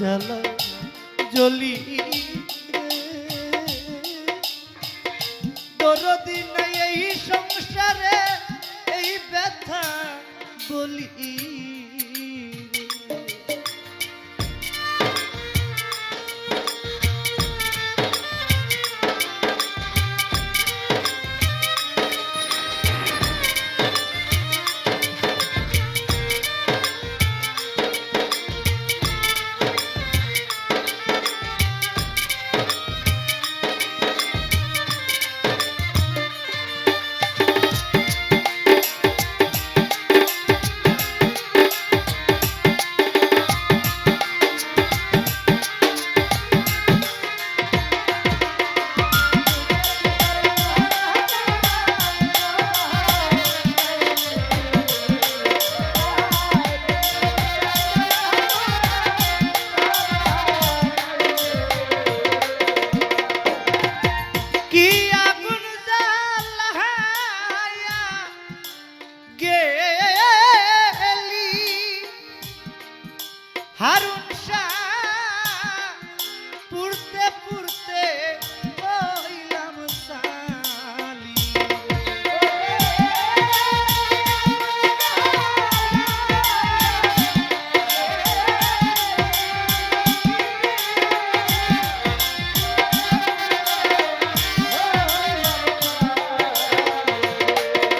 জ্বালা জলি দরদিন এই সংসারে।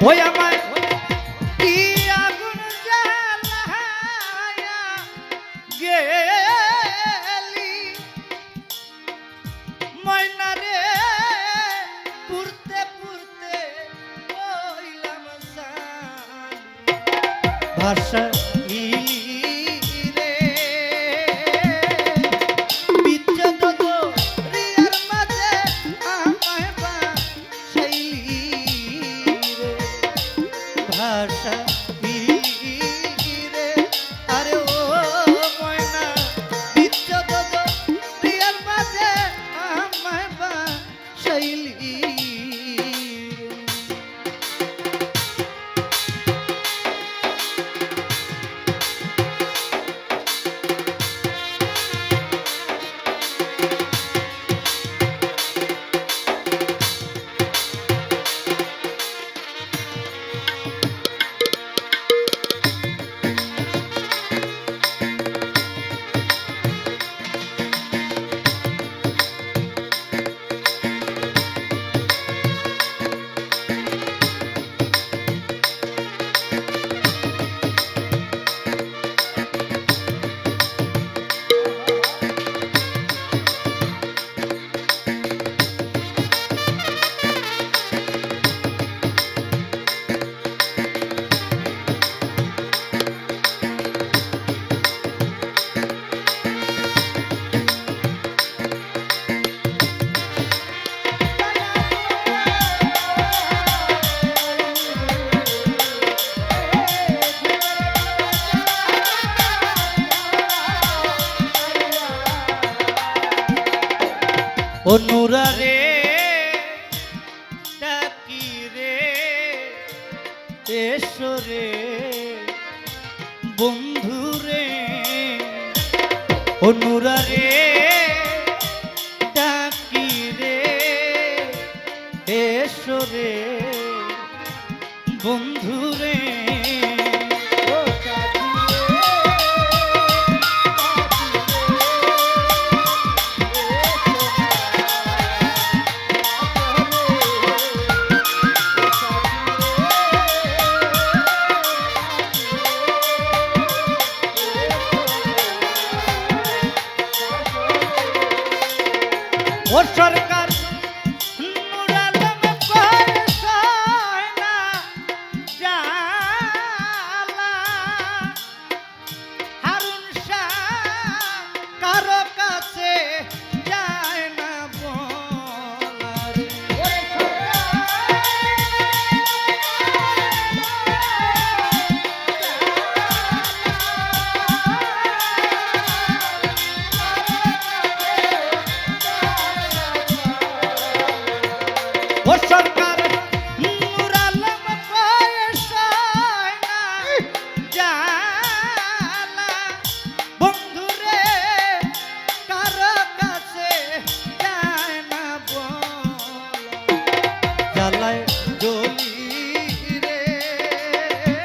ওই আমার কি আগুন জ্বালায়া গেলি? ময়না রে পুরতে পুরতে হইলাম ভাষা অনুরারে ডাকি রে এসো রে বন্ধু রে অনুরারে ডাকি রে এসো রে বন্ধু রে ও সরকার What's up?